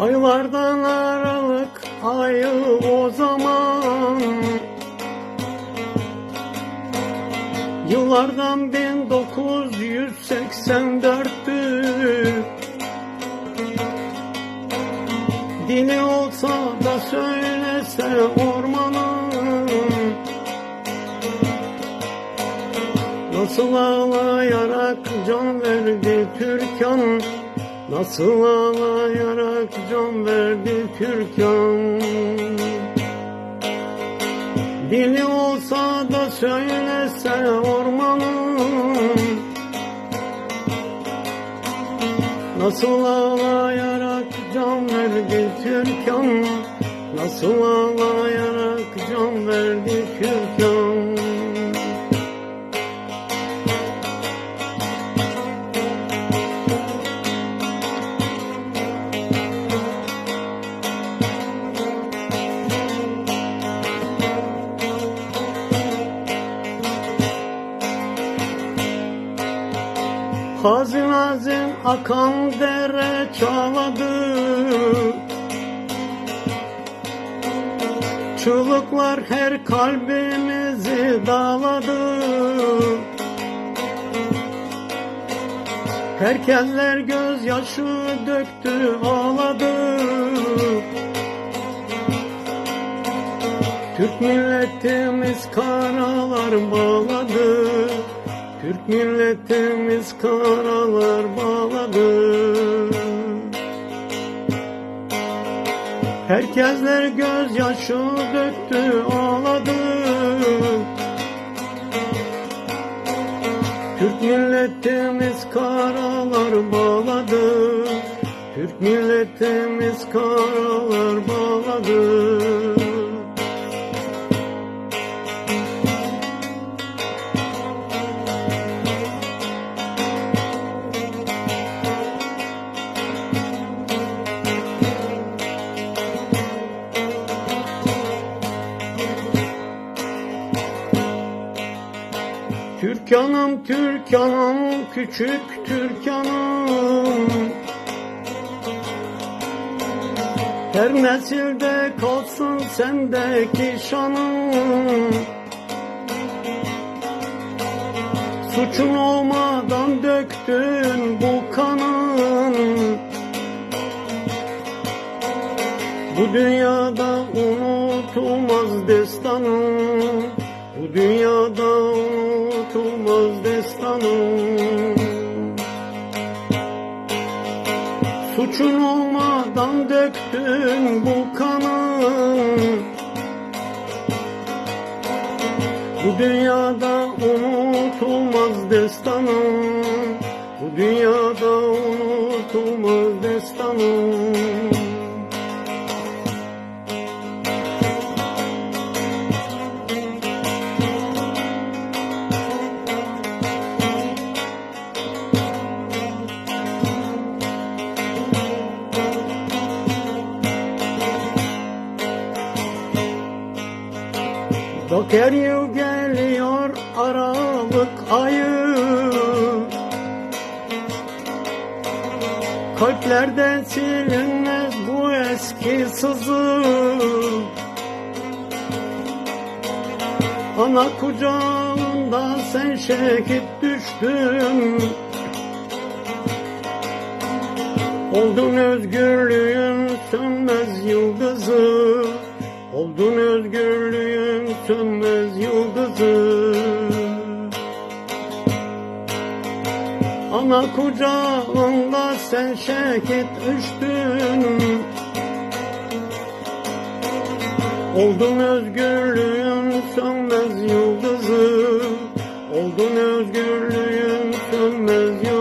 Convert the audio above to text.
Aylardan aralık ayı o zaman. Yıllardan 1984'tü Dili olsa da söylese ormanın Nasıl ağlayarak can verdi Türkan Nasıl ağlayarak can verdi Türkan? Dili olsa da söylese ormanın. Nasıl ağlayarak can verdi Türkan? Nasıl ağlayarak can verdi Türkan akan dere çağladı Çığlıklar her kalbimizi dağladı. Herkeller gözyaşı döktü ağladı. Türk milletimiz karalar bağladı Türk milletimiz karalar bağladı. Herkesler gözyaşı döktü ağladı. Türk milletimiz karalar bağladı. Türk milletimiz karalar bağladı Türkanım Türkanım küçük Türkanım. Her nesilde kalsın sendeki şanın Suçun olmadan döktün bu kanın Bu dünyada unutulmaz destanın Suçun olmadan döktün bu kanın Bu dünyada unutulmaz destanın Bu dünyada unutulmaz destanın Bak her yıl geliyor Aralık ayı. Kalplerden silinmez bu eski sızı. Ana kucağında sen Oldun özgürlüğün sönmez yıldızı. Ana kucağında sen şeket düştün Oldun özgürlüğün sönmez yıldızı. Oldun özgürlüğün sönmez yıldızı.